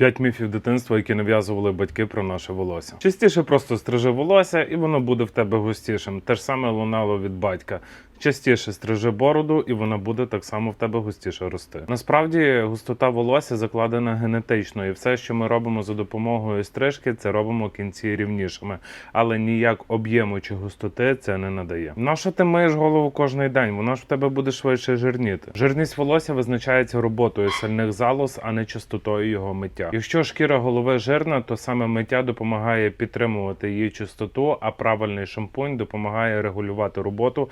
П'ять міфів дитинства, які нав'язували батьки про наше волосся. Частіше просто стрижи волосся, і воно буде в тебе густішим. Те ж саме лунало від батька. Частіше стрижи бороду, і вона буде так само в тебе густіше рости. Насправді густота волосся закладена генетично, і все, що ми робимо за допомогою стрижки, це робимо кінці рівнішими, але ніяк об'єму чи густоти це не надає. На що ти миєш голову кожен день? Воно ж в тебе буде швидше жирніти. Жирність волосся визначається роботою сальних залоз, а не частотою його миття. Якщо шкіра голови жирна, то саме миття допомагає підтримувати її чистоту, а правильний шампунь допомагає регулювати роботу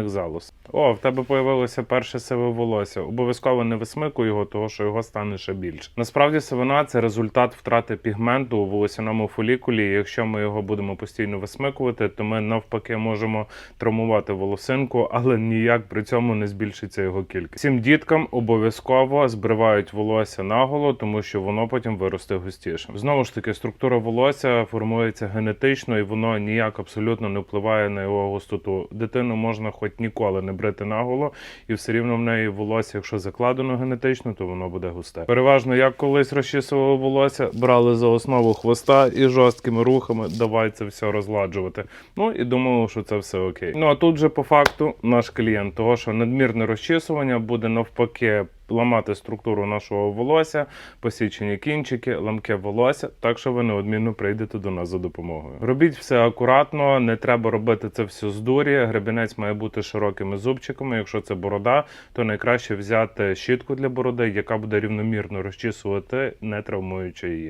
сальних залоз. О, в тебе появилося перше сиве волосся. Обов'язково не висмикуй його, того що його стане ще більше. Насправді сивина це результат втрати пігменту у волоссяному фолікулі. І якщо ми його будемо постійно висмикувати, то ми навпаки можемо травмувати волосинку, але ніяк при цьому не збільшиться його кількість. Всім діткам обов'язково збривають волосся наголо, тому що воно потім виросте густіше. Знову ж таки, структура волосся формується генетично, і воно ніяк абсолютно не впливає на його густоту. Дитину можна хоч ніколи не брити наголо, і все рівно в неї волосся, якщо закладено генетично, то воно буде густе. Переважно, як колись розчісували волосся, брали за основу хвоста і жорсткими рухами давай це все розладжувати. Ну і думали, що це все окей. Ну а тут же по факту наш клієнт, того що надмірне розчісування буде навпаки. Ламати структуру нашого волосся, посічені кінчики, ламке волосся, так що ви неодмінно прийдете до нас за допомогою. Робіть все акуратно, не треба робити це все з дурі. Гребінець має бути широкими зубчиками. Якщо це борода, то найкраще взяти щітку для бороди, яка буде рівномірно розчісувати, не травмуючи її.